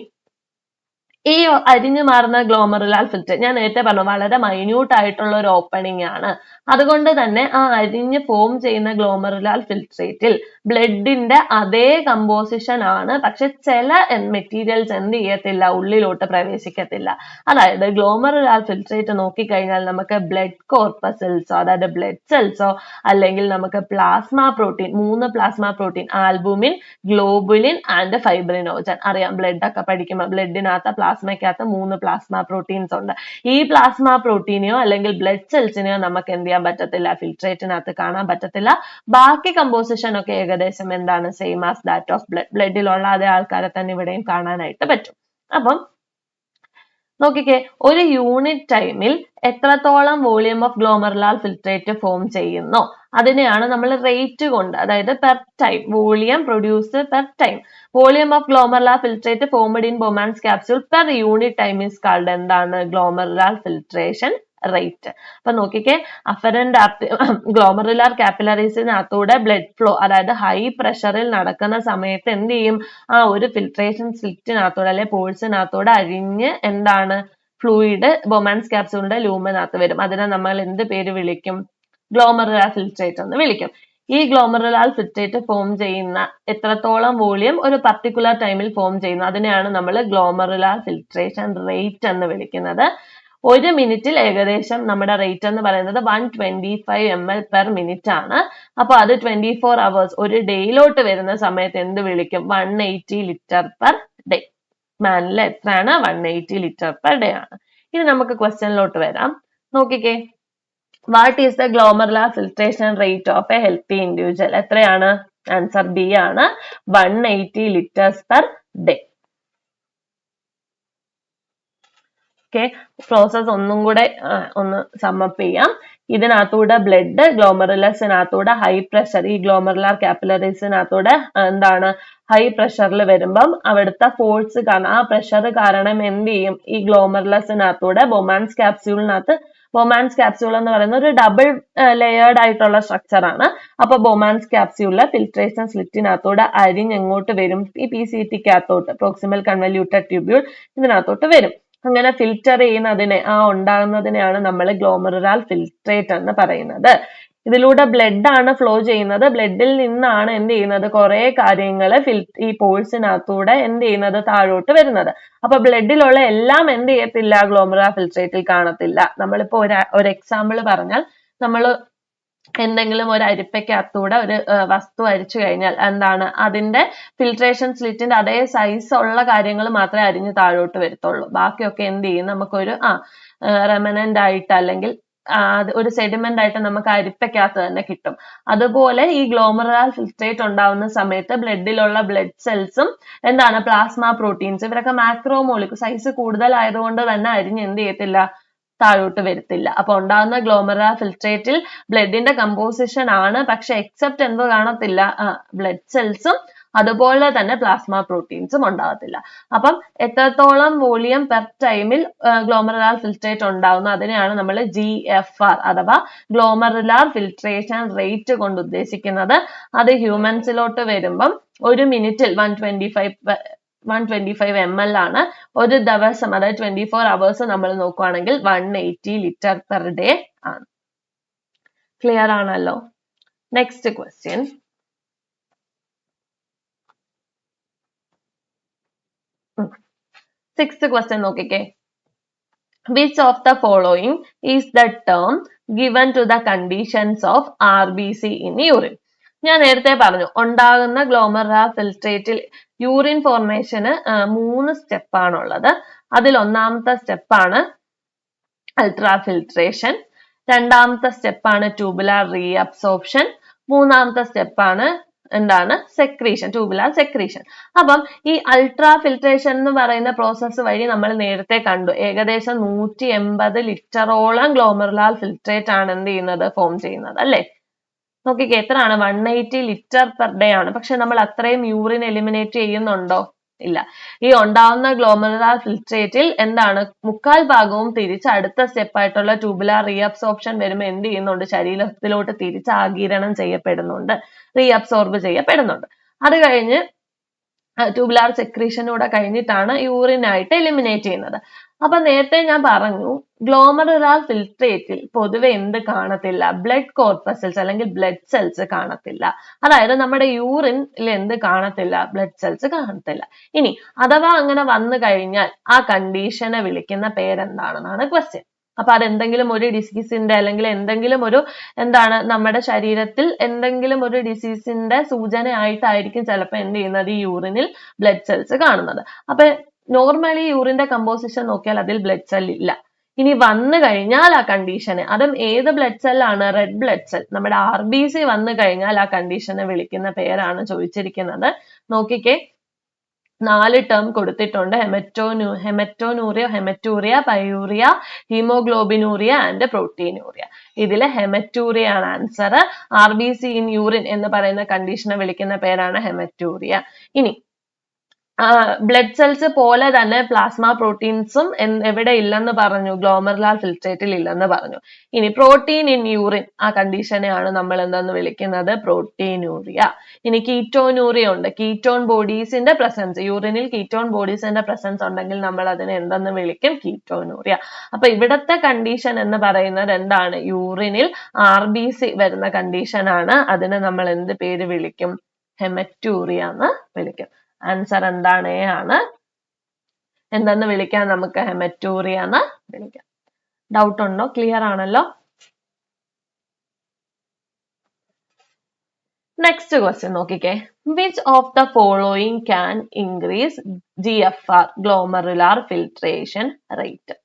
ഈ അരിഞ്ഞു മാറുന്ന ഗ്ലോമറുലാൽ ഫിൽറ്റർ ഞാൻ നേരത്തെ പറഞ്ഞു വളരെ മൈന്യൂട്ട് ആയിട്ടുള്ള ഒരു ഓപ്പണിംഗ് ആണ്. അതുകൊണ്ട് തന്നെ ആ അരിഞ്ഞ് ഫോം ചെയ്യുന്ന ഗ്ലോമറുലാൽ ഫിൽട്രേറ്റിൽ ബ്ലഡിന്റെ അതേ കമ്പോസിഷൻ ആണ്. പക്ഷെ ചില മെറ്റീരിയൽസ് എന്ത് ചെയ്യത്തില്ല ഉള്ളിലോട്ട് പ്രവേശിക്കത്തില്ല. അതായത് ഗ്ലോമറുലാൽ ഫിൽട്രേറ്റ് നോക്കിക്കഴിഞ്ഞാൽ നമുക്ക് ബ്ലഡ് കോർപ്പസൽസോ അതായത് ബ്ലഡ് സെൽസോ അല്ലെങ്കിൽ നമുക്ക് പ്ലാസ്മ പ്രോട്ടീൻ മൂന്ന് plasma protein albumin globulin and fibrinogen അറിയാം ബ്ലഡ് ഒക്കെ പഠിക്കുമ്പോൾ ബ്ലഡിനകത്ത് പ്ലാസ്മയ്ക്കകത്ത് മൂന്ന് പ്ലാസ്മ പ്രോട്ടീൻസ് ഉണ്ട്. ഈ പ്ലാസ്മ പ്രോട്ടീനെയോ അല്ലെങ്കിൽ ബ്ലഡ് സെൽസിനെയോ നമുക്ക് എന്ത് ചെയ്യാൻ പറ്റത്തില്ല? ഫിൽട്രേറ്റിനകത്ത് കാണാൻ പറ്റത്തില്ല. ബാക്കി കമ്പോസിഷൻ ഒക്കെ ഏകദേശം എന്താണ്? Same as that of blood ബ്ലഡിലുള്ള അതേ ആൾക്കാരെ തന്നെ ഇവിടെയും കാണാനായിട്ട് പറ്റും. അപ്പം നോക്കിക്കേ ഒരു യൂണിറ്റ് ടൈമിൽ എത്രത്തോളം volume of glomerular filtrate form ചെയ്യുന്നു? അതിനെയാണ് നമ്മൾ റേറ്റ് കൊണ്ട് അതായത് per time volume produce per time volume of glomerular filtrate formed in Bowman's capsule per unit time is called എന്താണ്? ഗ്ലോമർലാൽ ഫിൽട്രേഷൻ റേറ്റ് അപ്പൊ നോക്കിക്കേ അഫറന്റ് ഗ്ലോമറുലാർ കാപ്പിലറീസിനകത്തൂടെ ബ്ലഡ് ഫ്ലോ അതായത് ഹൈ പ്രഷറിൽ നടക്കുന്ന സമയത്ത് എന്ത് ചെയ്യും? ആ ഒരു ഫിൽട്രേഷൻ സ്ലിറ്റിനകത്തൂടെ അല്ലെ പോഴ്സിനകത്തൂടെ അഴിഞ്ഞ് എന്താണ്? ഫ്ലൂയിഡ് ബൊമാൻസ് ക്യാപ്സൂളിന്റെ ലൂമിനകത്ത് വരും. അതിനെ നമ്മൾ എന്ത് പേര് വിളിക്കും? ഗ്ലോമറുലാർ ഫിൽട്രേറ്റ് എന്ന് വിളിക്കും. ഈ ഗ്ലോമറുലാൽ ഫിൽട്രേറ്റ് ഫോം ചെയ്യുന്ന എത്രത്തോളം വോളിയം ഒരു പർട്ടിക്കുലർ ടൈമിൽ ഫോം ചെയ്യുന്നു അതിനെയാണ് നമ്മൾ ഗ്ലോമറുലാർ ഫിൽട്രേഷൻ റേറ്റ് എന്ന് വിളിക്കുന്നത്. ഒരു മിനിറ്റിൽ ഏകദേശം നമ്മുടെ റേറ്റ് എന്ന് പറയുന്നത് one twenty five M L per minute ആണ്. അപ്പോൾ അത് ട്വന്റി ഫോർ അവേഴ്സ് ഒരു ഡേയിലോട്ട് വരുന്ന സമയത്ത് എന്ത് വിളിക്കും? One eighty litre per day മാനിൽ എത്രയാണ്? One eighty litre per day ആണ്. ഇനി നമുക്ക് ക്വസ്റ്റ്യനിലോട്ട് വരാം. നോക്കിക്കേ. What is the glomerular filtration rate of a healthy individual എത്രയാണ്? ആൻസർ ബി ആണ്. One eighty litres per day okay process ഒന്നും കൂടെ ഒന്ന് സമ്മപ്പ് ചെയ്യാം. ഇതിനകത്തൂടെ ബ്ലഡ് ഗ്ലോമറുലസിനകത്തൂടെ ഹൈ പ്രഷർ ഈ ഗ്ലോമറുലാർ കാപ്പിലറീസിനകത്തൂടെ എന്താണ് ഹൈ പ്രഷറിൽ വരുമ്പം അവിടുത്തെ ഫോഴ്സ് കാരണം ആ പ്രഷർ കാരണം എന്ത് ചെയ്യും? ഈ ഗ്ലോമറുലസിനകത്തൂടെ ബൊമാൻസ് ക്യാപ്സ്യൂളിനകത്ത് ബൊമാൻസ് ക്യാപ്സ്യൂൾ എന്ന് പറയുന്ന ഒരു ഡബിൾ ലെയേർഡ് ആയിട്ടുള്ള സ്ട്രക്ചർ ആണ്. അപ്പൊ ബൊമാൻസ് ക്യാപ്സ്യൂളിലെ ഫിൽട്രേഷൻ സ്ലിറ്റിനകത്തൂടെ അരിഞ്ഞ് എങ്ങോട്ട് വരും. ഈ പി സി ടിക്കകത്തോട്ട് പ്രോക്സിമൽ കൺവല്യൂട്ടർ ട്യൂബ്യൂൾ ഇതിനകത്തോട്ട് വരും. അങ്ങനെ ഫിൽറ്റർ ചെയ്യുന്നതിനെ ആ ഉണ്ടാകുന്നതിനെയാണ് നമ്മൾ ഗ്ലോമറുലാർ ഫിൽട്രേറ്റ് എന്ന് പറയുന്നത്. ഇതിലൂടെ ബ്ലഡ് ആണ് ഫ്ലോ ചെയ്യുന്നത്. ബ്ലഡിൽ നിന്നാണ് എന്ത് ചെയ്യുന്നത്? കുറെ കാര്യങ്ങൾ ഫിൽ ഈ പോഴ്സിനകത്തൂടെ എന്ത് ചെയ്യുന്നത്? താഴോട്ട് വരുന്നത്. അപ്പൊ ബ്ലഡിലുള്ള എല്ലാം എന്ത് ചെയ്യത്തില്ല? ഗ്ലോമറ ഫിൽട്രേറ്റിൽ കാണത്തില്ല. നമ്മളിപ്പോ ഒരു ഒരു എക്സാമ്പിൾ പറഞ്ഞാൽ നമ്മൾ എന്തെങ്കിലും ഒരു അരിപ്പയ്ക്കകത്തൂടെ ഒരു വസ്തു അരിച്ചു കഴിഞ്ഞാൽ എന്താണ് അതിന്റെ ഫിൽട്രേഷൻ സ്ലിറ്റിന്റെ അതേ സൈസ് ഉള്ള കാര്യങ്ങൾ മാത്രമേ അരിഞ്ഞ് താഴോട്ട് വരത്തുള്ളൂ. ബാക്കിയൊക്കെ എന്ത് ചെയ്യും? നമുക്കൊരു ആ റെമനന്റ് ആയിട്ട് അല്ലെങ്കിൽ ഒരു സെഡിമെന്റ് ആയിട്ട് നമുക്ക് അരിപ്പയ്ക്കകത്ത് തന്നെ കിട്ടും. അതുപോലെ ഈ ഗ്ലോമറാൽ ഫിൽട്രേറ്റ് ഉണ്ടാവുന്ന സമയത്ത് ബ്ലഡിലുള്ള ബ്ലഡ് സെൽസും എന്താണ് പ്ലാസ്മ പ്രോട്ടീൻസ് ഇവരൊക്കെ മാക്രോമോളിക് സൈസ് കൂടുതലായതുകൊണ്ട് തന്നെ അരിഞ്ഞ് എന്ത് ചെയ്യത്തില്ല? താഴോട്ട് വരത്തില്ല. അപ്പൊ ഉണ്ടാകുന്ന ഗ്ലോമറ ഫിൽട്രേറ്റിൽ ബ്ലഡിന്റെ കമ്പോസിഷൻ ആണ്. പക്ഷെ എക്സെപ്റ്റ് എന്തോ കാണത്തില്ല. ബ്ലഡ് സെൽസും അതുപോലെ തന്നെ പ്ലാസ്മ പ്രോട്ടീൻസും ഉണ്ടാകത്തില്ല. അപ്പം എത്രത്തോളം വോളിയം പെർ ടൈമിൽ ഗ്ലോമറുലാർ ഫിൽട്രേറ്റ് ഉണ്ടാവുന്നു അതിനെയാണ് നമ്മൾ ജി എഫ് ആർ അഥവാ ഗ്ലോമറുലാർ ഫിൽട്രേഷൻ റേറ്റ് കൊണ്ട് ഉദ്ദേശിക്കുന്നത്. അത് ഹ്യൂമൻസിലോട്ട് വരുമ്പം ഒരു മിനിറ്റിൽ one twenty five one twenty five M L ആണ്. ഒരു ദിവസം അതായത് ട്വന്റി ഫോർ അവേഴ്സ് നമ്മൾ നോക്കുവാണെങ്കിൽ one eighty litre per day ആണ്. ക്ലിയർ ആണല്ലോ? നെക്സ്റ്റ് ക്വസ്റ്റ്യൻ സിക്സ് ക്വസ്റ്റ്യൻ നോക്കിക്കേ. Which of the following is the term given to the conditions of R B C in urine ഞാൻ നേരത്തെ പറഞ്ഞു ഉണ്ടാകുന്ന ഗ്ലോമറുലാർ ഫിൽട്രേറ്റിൽ യൂറിൻ ഫോർമേഷന് മൂന്ന് സ്റ്റെപ്പ് ഉള്ളത് അതിൽ ഒന്നാമത്തെ സ്റ്റെപ്പാണ് അൾട്രാ ഫിൽട്രേഷൻ രണ്ടാമത്തെ സ്റ്റെപ്പാണ് ട്യൂബുലാർ റീഅബ്സോർപ്ഷൻ മൂന്നാമത്തെ സ്റ്റെപ്പാണ് എന്താണ്? സെക്രീഷൻ ട്യൂബുലാർ സെക്രീഷൻ അപ്പം ഈ അൾട്രാ ഫിൽട്രേഷൻ എന്ന് പറയുന്ന പ്രോസസ്സ് വഴി നമ്മൾ നേരത്തെ കണ്ടു. ഏകദേശം നൂറ്റി എൺപത് ലിറ്ററോളം ഗ്ലോമറുലാർ ഫിൽട്രേറ്റ് ആണ് എന്ത് ചെയ്യുന്നത്? ഫോം ചെയ്യുന്നത് അല്ലേ? നോക്കിക്കേ എത്രയാണ്? One eighty litre per day ആണ്. പക്ഷെ നമ്മൾ അത്രയും യൂറിൻ എലിമിനേറ്റ് ചെയ്യുന്നുണ്ടോ? ഇല്ല. ഈ ഉണ്ടാവുന്ന ഗ്ലോമറുലാർ ഫിൽട്രേറ്റിൽ എന്താണ്? മുക്കാൽ ഭാഗവും തിരിച്ച് അടുത്ത സ്റ്റെപ്പ് ആയിട്ടുള്ള ട്യൂബുലാർ റീഅബ്സോർപ്ഷൻ വരുമ്പോൾ എന്ത് ചെയ്യുന്നുണ്ട്? ശരീരത്തിലോട്ട് തിരിച്ച് ആഗിരണം ചെയ്യപ്പെടുന്നുണ്ട്. റീഅബ്സോർബ് ചെയ്യപ്പെടുന്നുണ്ട്. അത് കഴിഞ്ഞ് ട്യൂബുലാർ സെക്രീഷനൂടെ കഴിഞ്ഞിട്ടാണ് യൂറിൻ ആയിട്ട് എലിമിനേറ്റ് ചെയ്യുന്നത്. അപ്പൊ നേരത്തെ ഞാൻ പറഞ്ഞു ഗ്ലോമറുലാർ ഫിൽട്രേറ്റിൽ പൊതുവെ എന്ത് കാണത്തില്ല? ബ്ലഡ് കോർപ്പസൽസ് അല്ലെങ്കിൽ ബ്ലഡ് സെൽസ് കാണത്തില്ല. അതായത് നമ്മുടെ യൂറിനിൽ എന്ത് കാണത്തില്ല? ബ്ലഡ് സെൽസ് കാണത്തില്ല. ഇനി അഥവാ അങ്ങനെ വന്നു കഴിഞ്ഞാൽ ആ കണ്ടീഷനെ വിളിക്കുന്ന പേരെന്താണെന്നാണ് ക്വസ്റ്റ്യൻ അപ്പൊ അതെന്തെങ്കിലും ഒരു ഡിസീസിന്റെ അല്ലെങ്കിൽ എന്തെങ്കിലും ഒരു എന്താണ് നമ്മുടെ ശരീരത്തിൽ എന്തെങ്കിലും ഒരു ഡിസീസിന്റെ സൂചനയായിട്ടായിരിക്കും ചിലപ്പോൾ എന്ത് ചെയ്യുന്നത്? ഈ യൂറിനിൽ ബ്ലഡ് സെൽസ് കാണുന്നത്. അപ്പൊ നോർമലി യൂറിന്റെ കമ്പോസിഷൻ നോക്കിയാൽ അതിൽ ബ്ലഡ് സെൽ ഇല്ല. ഇനി വന്നു കഴിഞ്ഞാൽ ആ കണ്ടീഷന് അതും ഏത് ബ്ലഡ് സെല്ലാണ് റെഡ് ബ്ലഡ് സെൽ നമ്മുടെ ആർ ബി സി വന്നു കഴിഞ്ഞാൽ ആ കണ്ടീഷനെ വിളിക്കുന്ന പേരാണ് ചോദിച്ചിരിക്കുന്നത്. നോക്കിക്കേ. നാല് ടേം കൊടുത്തിട്ടുണ്ട്. ഹെമറ്റോനൂ ഹെമറ്റോനൂറിയ haematuria pyuria haemoglobinuria and proteinuria ഇതിൽ ഹെമറ്റൂറിയ ആണ് answer R B C in urine എന്ന് പറയുന്ന കണ്ടീഷനെ വിളിക്കുന്ന പേരാണ് ഹെമറ്റൂറിയ ഇനി ബ്ലഡ് സെൽസ് പോലെ തന്നെ പ്ലാസ്മ പ്രോട്ടീൻസും എവിടെ ഇല്ലെന്ന് പറഞ്ഞു ഗ്ലോമർലാൽ ഫിൽട്രേറ്റിൽ ഇല്ലെന്ന് പറഞ്ഞു. ഇനി പ്രോട്ടീൻ ഇൻ യൂറിൻ ആ കണ്ടീഷനെയാണ് നമ്മൾ എന്തെന്ന് വിളിക്കുന്നത്? പ്രോട്ടീനൂറിയ ഇനി കീറ്റോനൂറിയ ഉണ്ട്. കീറ്റോൺ ബോഡീസിന്റെ പ്രസൻസ് യൂറിനിൽ കീറ്റോൺ ബോഡീസിന്റെ പ്രസൻസ് ഉണ്ടെങ്കിൽ നമ്മൾ അതിനെ എന്തെന്ന് വിളിക്കും? കീറ്റോനൂറിയ അപ്പൊ ഇവിടത്തെ കണ്ടീഷൻ എന്ന് പറയുന്നത് എന്താണ്? യൂറിനിൽ ആർ ബി സി വരുന്ന കണ്ടീഷൻ ആണ്. അതിനെ നമ്മൾ എന്ത് പേര് വിളിക്കും? ഹെമറ്റൂറിയ എന്ന് വിളിക്കും. ആൻസർ എന്താണ് ആണ്. എന്തെന്ന് വിളിക്കാം നമുക്ക്? ഹെമറ്റൂറിയ എന്ന് വിളിക്കാം. ഡൗട്ട് ഉണ്ടോ? ക്ലിയർ ആണല്ലോ? നെക്സ്റ്റ് ക്വസ്റ്റ്യൻ നോക്കിക്കേ. Which of the following can increase G F R glomerular filtration rate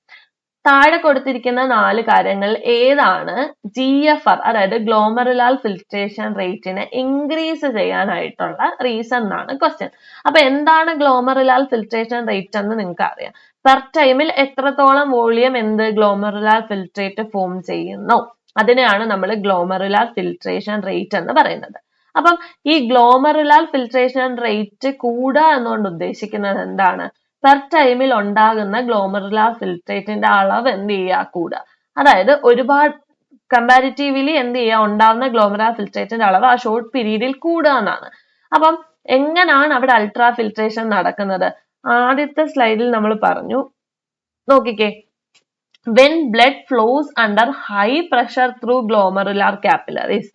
താഴെ കൊടുത്തിരിക്കുന്ന നാല് കാര്യങ്ങൾ ഏതാണ്? ജി എഫ് ആർ അതായത് ഗ്ലോമറുലാൽ ഫിൽട്രേഷൻ റേറ്റിനെ ഇൻക്രീസ് ചെയ്യാനായിട്ടുള്ള റീസൺ എന്നാണ് ക്വസ്റ്റ്യൻ അപ്പൊ എന്താണ് ഗ്ലോമറുലാൽ ഫിൽട്രേഷൻ റേറ്റ് എന്ന് നിങ്ങൾക്ക് അറിയാം പെർ ടൈമിൽ എത്രത്തോളം വോളിയം എന്ത് ഗ്ലോമറുലാർ ഫിൽട്രേറ്റ് ഫോം ചെയ്യുന്നു? അതിനെയാണ് നമ്മൾ ഗ്ലോമറുലാർ ഫിൽട്രേഷൻ റേറ്റ് എന്ന് പറയുന്നത്. അപ്പം ഈ ഗ്ലോമറുലാർ ഫിൽട്രേഷൻ റേറ്റ് കൂടുക എന്നുകൊണ്ട് ഉദ്ദേശിക്കുന്നത് എന്താണ്? പെർ ടൈമിൽ ഉണ്ടാകുന്ന ഗ്ലോമറുലാർ ഫിൽട്രേറ്റിന്റെ അളവ് എന്ത് ചെയ്യുക? കൂടുക. അതായത് ഒരുപാട് കമ്പാരിറ്റീവ്ലി എന്ത് ചെയ്യുക? ഉണ്ടാകുന്ന ഗ്ലോമറുലാർ ഫിൽട്രേറ്റിന്റെ അളവ് ആ ഷോർട്ട് പീരീഡിൽ കൂടുക എന്നാണ്. അപ്പം എങ്ങനാണ് അവിടെ അൾട്രാ ഫിൽട്രേഷൻ നടക്കുന്നത്? ആദ്യത്തെ സ്ലൈഡിൽ നമ്മൾ പറഞ്ഞു. നോക്കിക്കേ. When blood flows under high pressure through glomerular capillaries.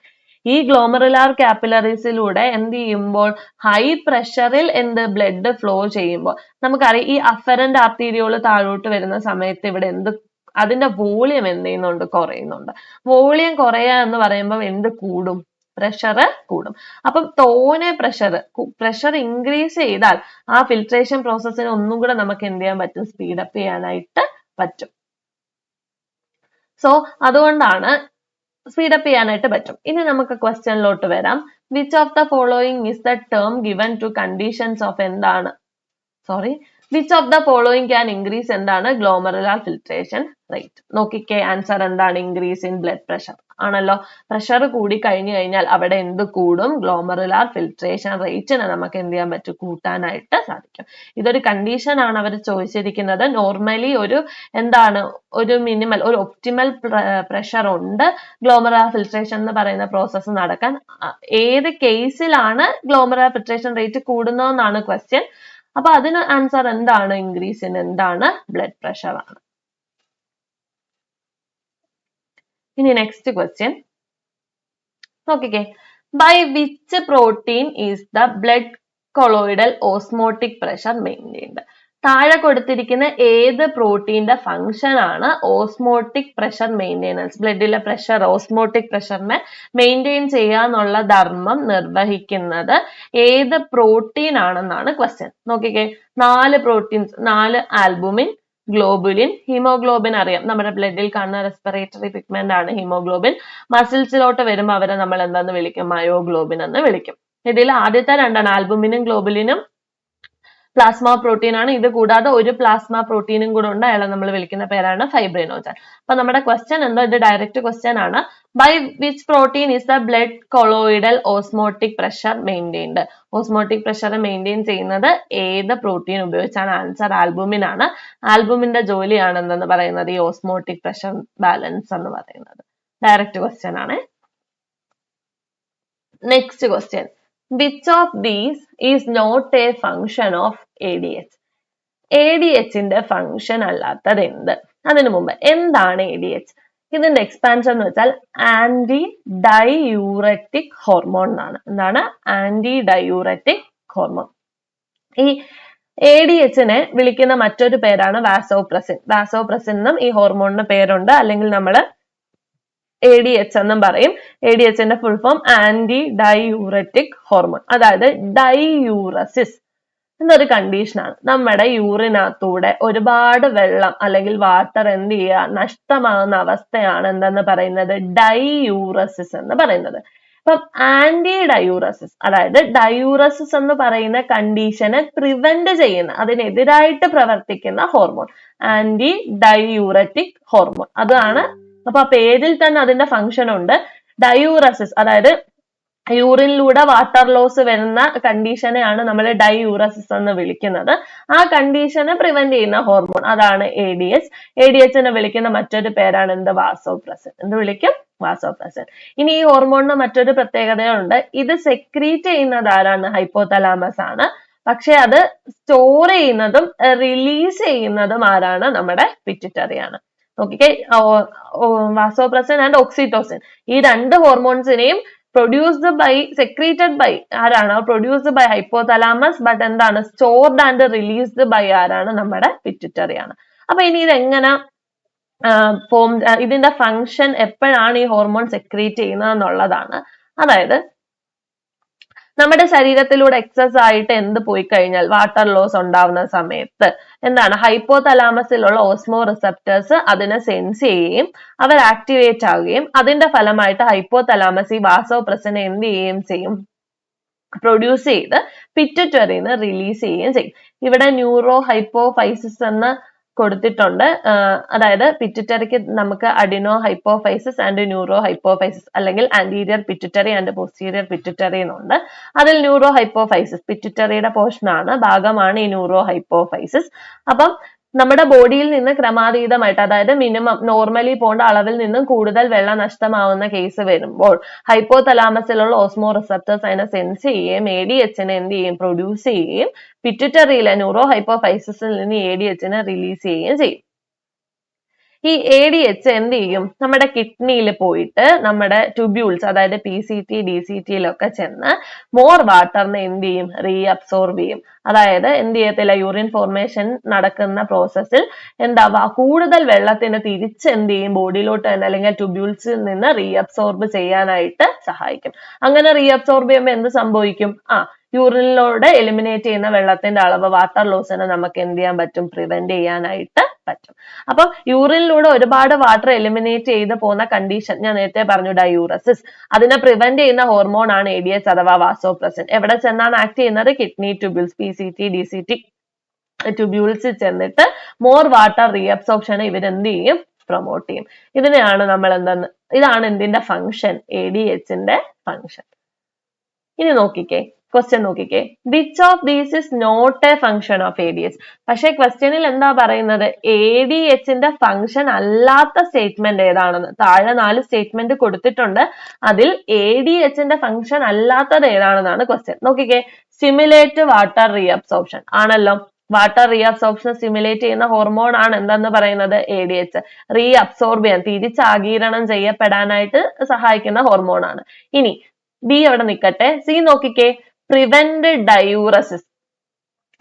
ഈ ഗ്ലോമറുലാർ കാപ്പിലറീസിലൂടെ എന്ത് ചെയ്യുമ്പോൾ ഹൈ പ്രഷറിൽ എന്ത് ബ്ലഡ് ഫ്ലോ ചെയ്യുമ്പോൾ നമുക്കറിയാം ഈ അഫറന്റ് ആർട്ടീരിയോൾ താഴോട്ട് വരുന്ന സമയത്ത് ഇവിടെ എന്ത് അതിന്റെ വോളിയം എന്ത് ചെയ്യുന്നുണ്ട്? കുറയുന്നുണ്ട്. വോളിയം കുറയുക എന്ന് പറയുമ്പോൾ എന്ത് കൂടും? പ്രഷർ കൂടും. അപ്പം തോനെ പ്രഷർ പ്രഷർ ഇൻക്രീസ് ചെയ്താൽ ആ ഫിൽട്രേഷൻ പ്രോസസ്സിന് ഒന്നും കൂടെ നമുക്ക് എന്ത് ചെയ്യാൻ പറ്റും? സ്പീഡപ്പ് ചെയ്യാനായിട്ട് പറ്റും. സോ അതുകൊണ്ടാണ് സ്പീഡപ്പ് ചെയ്യാനായിട്ട് പറ്റും. ഇനി നമുക്ക് ക്വസ്റ്റ്യനിലോട്ട് വരാം. Which of the following is the term given to conditions of എന്താണ്? Sorry which of the following can increase എന്താണ് ഗ്ലോമറുലാർ ഫിൽട്രേഷൻ റേറ്റ് നോക്കിക്കേ ആൻസർ എന്താണ് ഇൻക്രീസ് ഇൻ ബ്ലഡ് പ്രഷർ ആണല്ലോ. പ്രഷർ കൂടി കഴിഞ്ഞു കഴിഞ്ഞാൽ അവിടെ എന്ത് കൂടും? ഗ്ലോമറുലാർ ഫിൽട്രേഷൻ റേറ്റിനെ നമുക്ക് എന്ത് ചെയ്യാൻ പറ്റും? കൂട്ടാനായിട്ട് സാധിക്കും. ഇതൊരു കണ്ടീഷൻ ആണ് അവർ ചോദിച്ചിരിക്കുന്നത്. നോർമലി ഒരു എന്താണ്? ഒരു മിനിമൽ ഒരു ഒപ്റ്റിമൽ പ്രഷർ ഉണ്ട് ഗ്ലോമറുലാർ ഫിൽട്രേഷൻ എന്ന് പറയുന്ന പ്രോസസ്സ് നടക്കാൻ. ഏത് കേസിലാണ് ഗ്ലോമറുലാർ ഫിൽട്രേഷൻ റേറ്റ് കൂടുന്നതെന്നാണ് ക്വസ്റ്റ്യൻ അപ്പൊ അതിന് ആൻസർ എന്താണ്? ഇൻക്രീസിന് എന്താണ്? ബ്ലഡ് പ്രഷർ ആണ്. ഇനി നെക്സ്റ്റ് ക്വസ്റ്റ്യൻ നോക്കിക്കേ. By which protein is the blood colloidal osmotic pressure maintained താഴെ കൊടുത്തിരിക്കുന്ന ഏത് പ്രോട്ടീന്റെ ഫംഗ്ഷൻ ആണ് ഓസ്മോട്ടിക് പ്രഷർ മെയിന്റെനൻസ് ബ്ലഡിലെ പ്രഷർ ഓസ്മോട്ടിക് പ്രഷറിനെ മെയിന്റെയിൻ ചെയ്യാന്നുള്ള ധർമ്മം നിർവഹിക്കുന്നത് ഏത് പ്രോട്ടീൻ ആണെന്നാണ് ക്വസ്റ്റ്യൻ നോക്കിക്കേ നാല് പ്രോട്ടീൻസ് നാല് ആൽബുമിൻ ഗ്ലോബുലിൻ ഹീമോഗ്ലോബിൻ അറിയാം. നമ്മുടെ ബ്ലഡിൽ കാണുന്ന റെസ്പിറേറ്ററി പിഗ്മെന്റ് ആണ് ഹീമോഗ്ലോബിൻ മസിൽസിലോട്ട് വരുമ്പോൾ അവരെ നമ്മൾ എന്താന്ന് വിളിക്കും? മയോഗ്ലോബിൻ എന്ന് വിളിക്കും. ഇതിൽ ആദ്യത്തെ രണ്ടാണ് ആൽബുമിനും ഗ്ലോബുലിനും പ്ലാസ്മ പ്രോട്ടീൻ ആണ്. ഇത് കൂടാതെ ഒരു പ്ലാസ്മ പ്രോട്ടീനും കൂടെ ഉണ്ട്. അയാളെ നമ്മൾ വിളിക്കുന്ന പേരാണ് ഫൈബ്രിനോജൻ അപ്പൊ നമ്മുടെ ക്വസ്റ്റ്യൻ എന്തോ? ഇത് ഡയറക്റ്റ് ക്വസ്റ്റ്യൻ ആണ്. By which protein is the blood colloidal osmotic pressure maintained osmotic pressure maintain ചെയ്യുന്നത് ഏത് പ്രോട്ടീൻ ഉപയോഗിച്ചാണ്? ആൻസർ ആൽബുമിൻ ആണ്. ആൽബുമിന്റെ ജോലിയാണ് എന്തെന്ന് പറയുന്നത്? ഈ ഓസ്മോട്ടിക് പ്രഷർ ബാലൻസ് എന്ന് പറയുന്നത്. ഡയറക്റ്റ് ക്വസ്റ്റ്യൻ ആണ്. Next question which of these is not a function of A D H A D എച്ചിന്റെ function അല്ലാത്തത് എന്ത്? അതിനു മുമ്പ് എന്താണ് എ ഡി എച്ച് ഇതിന്റെ എക്സ്പാൻഷൻ എന്ന് വെച്ചാൽ ആന്റി ഡയൂററ്റിക് ഹോർമോൺ എന്നാണ്. എന്താണ്? ആന്റി ഡയൂററ്റിക് ഹോർമോൺ ഈ എ ഡി എച്ചിനെ വിളിക്കുന്ന മറ്റൊരു പേരാണ് വാസോപ്രസിൻ വാസോപ്രസിൻ എന്നും ഈ ഹോർമോണിന് പേരുണ്ട്. അല്ലെങ്കിൽ നമ്മൾ എ ഡി എച്ച് എന്നും പറയും. A D എച്ചിന്റെ full form anti diuretic hormone അതായത് ഡയൂറസിസ് എന്നൊരു കണ്ടീഷനാണ് നമ്മുടെ യൂറിനകത്തൂടെ ഒരുപാട് വെള്ളം അല്ലെങ്കിൽ വാട്ടർ എന്ത് ചെയ്യുക നഷ്ടമാകുന്ന അവസ്ഥയാണ് എന്തെന്ന് പറയുന്നത്? ഡയൂറസിസ് എന്ന് പറയുന്നത്. അപ്പം ആന്റി ഡയൂറസിസ് അതായത് ഡയൂറസിസ് എന്ന് പറയുന്ന കണ്ടീഷനെ പ്രിവെന്റ് ചെയ്യുന്ന അതിനെതിരായിട്ട് പ്രവർത്തിക്കുന്ന ഹോർമോൺ ആന്റി ഡയൂററ്റിക് ഹോർമോൺ അതാണ് അപ്പൊ ആ പേരിൽ തന്നെ അതിന്റെ ഫംഗ്ഷൻ ഉണ്ട്. ഡയൂറസിസ് അതായത് യൂറിനിലൂടെ വാട്ടർ ലോസ് വരുന്ന കണ്ടീഷനെയാണ് നമ്മൾ ഡയൂറസിസ് എന്ന് വിളിക്കുന്നത്. ആ കണ്ടീഷനെ പ്രിവെന്റ് ചെയ്യുന്ന ഹോർമോൺ അതാണ് A D H A D എച്ചിനെ വിളിക്കുന്ന മറ്റൊരു പേരാണ് എന്ത്? വാസോപ്രസൻ എന്ത് വിളിക്കും? വാസോപ്രസൻ ഇനി ഈ ഹോർമോണിന് മറ്റൊരു പ്രത്യേകതയുണ്ട്. ഇത് സെക്രീറ്റ് ചെയ്യുന്നത് ആരാണ്? ഹൈപ്പോതലാമസ് ആണ്. പക്ഷെ അത് സ്റ്റോർ ചെയ്യുന്നതും റിലീസ് ചെയ്യുന്നതും ആരാണ്? നമ്മുടെ പിറ്റിറ്ററിയാണ് ആണ്. നോക്കിക്കേ വാസോപ്രസിൻ ആൻഡ് ഓക്സിറ്റോസിൻ ഈ രണ്ട് ഹോർമോൺസിനെയും പ്രൊഡ്യൂസ്ഡ് ബൈ സെക്രീറ്റഡ് ബൈ ആരാണ്? പ്രൊഡ്യൂസ്ഡ് ബൈ ഹൈപ്പോതലാമസ് ബട്ട് എന്താണ്? സ്റ്റോർഡ് ആൻഡ് റിലീസ്ഡ് ബൈ ആരാണ്? നമ്മുടെ പിറ്റ്യൂട്ടറി ആണ്. അപ്പൊ ഇനി ഇത് എങ്ങനെ ഫോം ഇതിന്റെ ഫങ്ഷൻ എപ്പോഴാണ് ഈ ഹോർമോൺ സെക്രീറ്റ് ചെയ്യുന്നത് എന്നുള്ളതാണ്. അതായത് നമ്മുടെ ശരീരത്തിലൂടെ എക്സസ് ആയിട്ട് എന്ത് പോയി കഴിഞ്ഞാൽ വാട്ടർ ലോസ് ഉണ്ടാവുന്ന സമയത്ത് എന്താണ്? ഹൈപ്പോ തലാമസിലുള്ള ഓസ്മോ റിസെപ്റ്റേഴ്സ് അതിനെ സെൻസ് ചെയ്യുകയും അവർ ആക്ടിവേറ്റ് ആവുകയും അതിന്റെ ഫലമായിട്ട് ഹൈപ്പോ തലാമസ് ഈ വാസോപ്രസിനെ എന്ത് ചെയ്യുകയും ചെയ്യും? പ്രൊഡ്യൂസ് ചെയ്ത് പിറ്ററ്ററിന്ന് റിലീസ് ചെയ്യുകയും ചെയ്യും. ഇവിടെ ന്യൂറോ ഹൈപ്പോഫൈസിസ് എന്ന് കൊടുത്തിട്ടുണ്ട്. അതായത് പിറ്റുറ്ററിക്ക് നമുക്ക് adeno hypophysis and neuro hypophysis അല്ലെങ്കിൽ anterior pituitary and posterior pituitary എന്നുണ്ട്. അതിൽ ന്യൂറോ ഹൈപ്പോഫൈസിസ് പിറ്റുറ്ററിയുടെ പോർഷൻ ആണ്. ഭാഗമാണ് ഈ ന്യൂറോ ഹൈപ്പോഫൈസിസ് അപ്പം നമ്മുടെ ബോഡിയിൽ നിന്ന് ക്രമാതീതമായിട്ട് അതായത് മിനിമം നോർമലി പോകേണ്ട അളവിൽ നിന്നും കൂടുതൽ വെള്ളം നഷ്ടമാവുന്ന കേസ് വരുമ്പോൾ ഹൈപ്പോ തലാമസിലുള്ള ഓസ്മോ റിസപ്റ്റേഴ്സ് അതിനെ സെൻസ് ചെയ്യുകയും എ ഡി എച്ചിനെ എന്ത് ചെയ്യും പ്രൊഡ്യൂസ് ചെയ്യുകയും പിറ്റുറ്ററിയിലെ ന്യൂറോ ഹൈപ്പോഫൈസിസിൽ നിന്ന് എ ഡി എച്ചിനെ റിലീസ് ചെയ്യുകയും ചെയ്യും. ഈ എ ഡി എച്ച് എന്ത് ചെയ്യും? നമ്മുടെ കിഡ്നിയിൽ പോയിട്ട് നമ്മുടെ ട്യൂബ്യൂൾസ് അതായത് P C T D C ടിയിലൊക്കെ ചെന്ന് മോർ വാട്ടറിനെ എന്ത് ചെയ്യും? റീഅബ്സോർബ് ചെയ്യും. അതായത് എന്ത് ചെയ്യത്തില്ല? യൂറിൻ ഫോർമേഷൻ നടക്കുന്ന പ്രോസസ്സിൽ എന്താവാ? കൂടുതൽ വെള്ളത്തിന് തിരിച്ച് എന്ത് ചെയ്യും? ബോഡിയിലോട്ട് തന്നെ അല്ലെങ്കിൽ ട്യൂബ്യൂൾസിൽ നിന്ന് റീഅബ്സോർബ് ചെയ്യാനായിട്ട് സഹായിക്കും. അങ്ങനെ റീഅബ്സോർബ് ചെയ്യുമ്പോൾ എന്ത് സംഭവിക്കും? ആ യൂറിനിലൂടെ എലിമിനേറ്റ് ചെയ്യുന്ന വെള്ളത്തിന്റെ അളവ് വാട്ടർ ലോസിനെ നമുക്ക് എന്ത് ചെയ്യാൻ പറ്റും? പ്രിവെന്റ് ചെയ്യാനായിട്ട് പറ്റും. അപ്പൊ യൂറിനിലൂടെ ഒരുപാട് വാട്ടർ എലിമിനേറ്റ് ചെയ്ത് പോകുന്ന കണ്ടീഷൻ ഞാൻ നേരത്തെ പറഞ്ഞു ഡയൂറസിസ് അതിനെ പ്രിവെന്റ് ചെയ്യുന്ന ഹോർമോൺ ആണ് എ ഡി എച്ച് അഥവാ വാസോപ്രസിൻ എവിടെ ചെന്നാണ് ആക്ട് ചെയ്യുന്നത്? Kidney tubules P C T D C T ട്യൂബ്യൂൾസിൽ ചെന്നിട്ട് മോർ വാട്ടർ റീഅബ്സോർപ്ഷൻ ഇവരെന്ത് ചെയ്യും? പ്രൊമോട്ട് ചെയ്യും. ഇതിനെയാണ് നമ്മൾ എന്തെന്ന് ഇതാണ് എന്തിന്റെ ഫംഗ്ഷൻ എ ഡി എച്ചിന്റെ ഫംഗ്ഷൻ ഇനി നോക്കിക്കേ. ക്വസ്റ്റ്യൻ നോക്കിക്കേ. Which of these is not a function of A D H പക്ഷെ ക്വസ്റ്റ്യനിൽ എന്താ പറയുന്നത്? എ ഡി എച്ചിന്റെ ഫംഗ്ഷൻ അല്ലാത്ത സ്റ്റേറ്റ്മെന്റ് ഏതാണെന്ന്. താഴെ നാല് സ്റ്റേറ്റ്മെന്റ് കൊടുത്തിട്ടുണ്ട്. അതിൽ എ ഡി എച്ചിന്റെ ഫംഗ്ഷൻ അല്ലാത്തത് ഏതാണെന്നാണ് ക്വസ്റ്റ്യൻ നോക്കിക്കേ. സിമുലേറ്റ് വാട്ടർ റീഅബ്സോർപ്ഷൻ ആണല്ലോ. വാട്ടർ റീഅബ്സോർപ്ഷൻ സിമുലേറ്റ് ചെയ്യുന്ന ഹോർമോൺ ആണ് എന്തെന്ന് പറയുന്നത്? എ ഡി എച്ച് റീഅബ്സോർബ് ചെയ്യാൻ തിരിച്ചാഗീരണം ചെയ്യപ്പെടാനായിട്ട് സഹായിക്കുന്ന ഹോർമോൺ ആണ്. ഇനി ബി അവിടെ നിൽക്കട്ടെ സി നോക്കിക്കേ. പ്രിവെന്റ് ഡയൂറസിസ്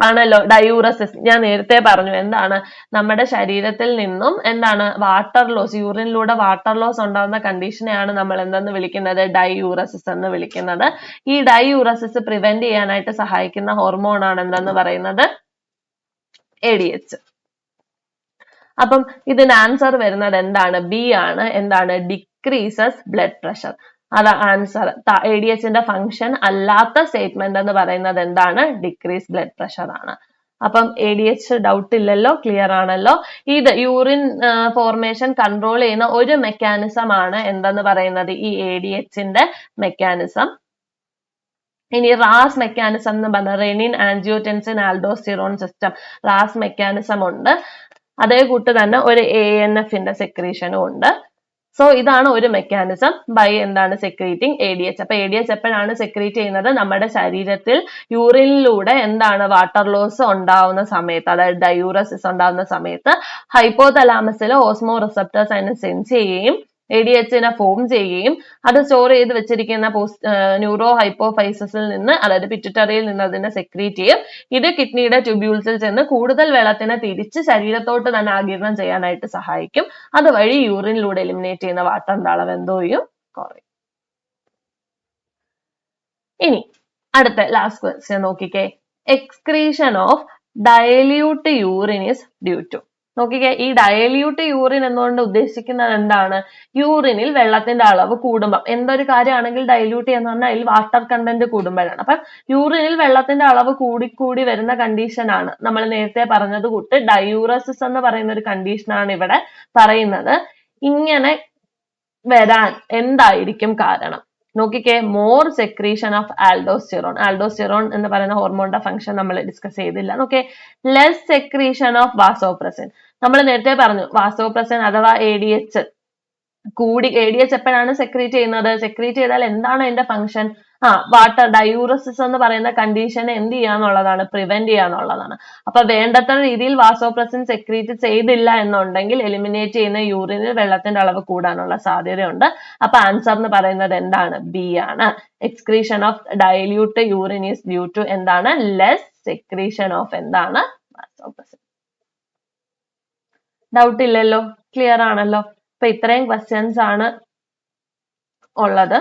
ആണല്ലോ? ഡയൂറസിസ് ഞാൻ നേരത്തെ പറഞ്ഞു എന്താണ് നമ്മുടെ ശരീരത്തിൽ നിന്നും എന്താണ് വാട്ടർ ലോസ് യൂറിനിലൂടെ വാട്ടർ ലോസ് ഉണ്ടാകുന്ന കണ്ടീഷനെയാണ് നമ്മൾ എന്തെന്ന് വിളിക്കുന്നത്? ഡയൂറസിസ് എന്ന് വിളിക്കുന്നത്. ഈ ഡയൂറസിസ് പ്രിവെന്റ് ചെയ്യാനായിട്ട് സഹായിക്കുന്ന ഹോർമോൺ ആണ് എന്തെന്ന് പറയുന്നത്? എ ഡി എച്ച് അപ്പം ഇതിന് ആൻസർ വരുന്നത് എന്താണ്? ബി ആണ്. എന്താണ്? ഡിക്രീസസ് ബ്ലഡ് പ്രഷർ അത് ആൻസർ എ ഡി എച്ചിന്റെ ഫംഗ്ഷൻ അല്ലാത്ത സ്റ്റേറ്റ്മെന്റ് എന്ന് പറയുന്നത് എന്താണ്? ഡിക്രീസ് ബ്ലഡ് പ്രഷർ ആണ്. അപ്പം എ ഡി എച്ച് ഡൗട്ട് ഇല്ലല്ലോ ക്ലിയർ ആണല്ലോ. ഇത് യൂറിൻ ഫോർമേഷൻ കൺട്രോൾ ചെയ്യുന്ന ഒരു മെക്കാനിസം ആണ് എന്തെന്ന് പറയുന്നത്? ഈ എ ഡി എച്ചിന്റെ മെക്കാനിസം ഇനി റാസ് മെക്കാനിസം എന്ന് പറഞ്ഞ renin angiotensin aldosterone system RAS mechanism ഉണ്ട്. അതേ കൂട്ട് തന്നെ ഒരു എ എൻ എഫിന്റെ സെക്രീഷനും ഉണ്ട്. സോ ഇതാണ് ഒരു മെക്കാനിസം ബൈ എന്താണ് സെക്രീറ്റിംഗ് എ ഡി എച്ച് അപ്പൊ എ ഡി എച്ച് എപ്പോഴാണ് സെക്രീറ്റ് ചെയ്യുന്നത്? നമ്മുടെ ശരീരത്തിൽ യൂറിനിലൂടെ എന്താണ് വാട്ടർ ലോസ് ഉണ്ടാവുന്ന സമയത്ത് അതായത് ഡയൂറസിസ് ഉണ്ടാവുന്ന സമയത്ത് ഹൈപ്പോ ഓസ്മോറിസപ്റ്റേഴ്സ് ഓസ്മോ റിസപ്റ്റേഴ്സ് അതിനെ സെൻസ് ചെയ്യുകയും എ ഡി എച്ചിനെ ഫോം ചെയ്യുകയും അത് സ്റ്റോർ ചെയ്ത് വെച്ചിരിക്കുന്ന ന്യൂറോ ഹൈപ്പോഫൈസസിൽ നിന്ന് അതായത് പിറ്റുറ്ററിയിൽ നിന്ന് അതിനെ സെക്രീറ്റ് ചെയ്യും. ഇത് കിഡ്നിയുടെ ട്യൂബ്യൂൾസിൽ ചെന്ന് കൂടുതൽ വെള്ളത്തിനെ തിരിച്ച് ശരീരത്തോട്ട് തന്നെ ആഗിരണം ചെയ്യാനായിട്ട് സഹായിക്കും. അതുവഴി യൂറിനിലൂടെ എലിമിനേറ്റ് ചെയ്യുന്ന വാട്ടറിന്റെ അളവ് എന്തോ ചെയ്യും കുറയും. ഇനി അടുത്ത ലാസ്റ്റ് ക്വസ്റ്റ്യൻ നോക്കിക്കേ. Excretion of dilute urine is due to നോക്കിക്കേ ഈ ഡയല്യൂട്ട് യൂറിൻ എന്നുകൊണ്ട് ഉദ്ദേശിക്കുന്നത് എന്താണ്? യൂറിനിൽ വെള്ളത്തിന്റെ അളവ് കൂടുമ്പോൾ എന്തൊരു കാര്യമാണെങ്കിൽ ഡയല്യൂട്ട് എന്ന് പറഞ്ഞാൽ അതിൽ വാട്ടർ കണ്ടന്റ് കൂടുമ്പോഴാണ്. അപ്പം യൂറിനിൽ വെള്ളത്തിന്റെ അളവ് കൂടി കൂടി വരുന്ന കണ്ടീഷൻ ആണ്. നമ്മൾ നേരത്തെ പറഞ്ഞത് കൂട്ട് ഡയൂറസിസ് എന്ന് പറയുന്ന ഒരു കണ്ടീഷൻ ആണ് ഇവിടെ പറയുന്നത്. ഇങ്ങനെ വരാൻ എന്തായിരിക്കും കാരണം? നോക്കിക്കേ more secretion of aldosterone aldosterone എന്ന് പറയുന്ന ഹോർമോണിന്റെ ഫംഗ്ഷൻ നമ്മൾ ഡിസ്കസ് ചെയ്തില്ല. നോക്കേ ലെസ് സെക്രീഷൻ ഓഫ് വാസോപ്രസിൻ നമ്മൾ നേരത്തെ പറഞ്ഞു വാസോപ്രസിൻ അഥവാ എ ഡി എച്ച് കൂടി എ ഡി എച്ച് എപ്പോഴാണ് സെക്രീറ്റ് ചെയ്യുന്നത്? സെക്രീറ്റ് ചെയ്താൽ എന്താണ് അതിന്റെ ഫംഗ്ഷൻ ആ വാട്ടർ ഡയൂറസിസ് എന്ന് പറയുന്ന കണ്ടീഷൻ എന്ത് ചെയ്യാന്നുള്ളതാണ് പ്രിവെന്റ് ചെയ്യാന്നുള്ളതാണ്. അപ്പൊ വേണ്ടത്ര രീതിയിൽ വാസോപ്രസിൻ സെക്രീറ്റ് ചെയ്തില്ല എന്നുണ്ടെങ്കിൽ എലിമിനേറ്റ് ചെയ്യുന്ന യൂറിനിൽ വെള്ളത്തിന്റെ അളവ് കൂടാനുള്ള സാധ്യതയുണ്ട്. അപ്പൊ ആൻസർ എന്ന് പറയുന്നത് എന്താണ്? ബി ആണ്. Excretion of dilute urine is due to എന്താണ്? ലെസ് സെക്രീഷൻ ഓഫ് എന്താണ്? വാസോപ്രസിൻ ഡൗട്ട് ഇല്ലല്ലോ? ക്ലിയർ ആണല്ലോ? അപ്പൊ ഇത്രയും ക്വസ്റ്റ്യൻസ് ആണ് ഉള്ളത്.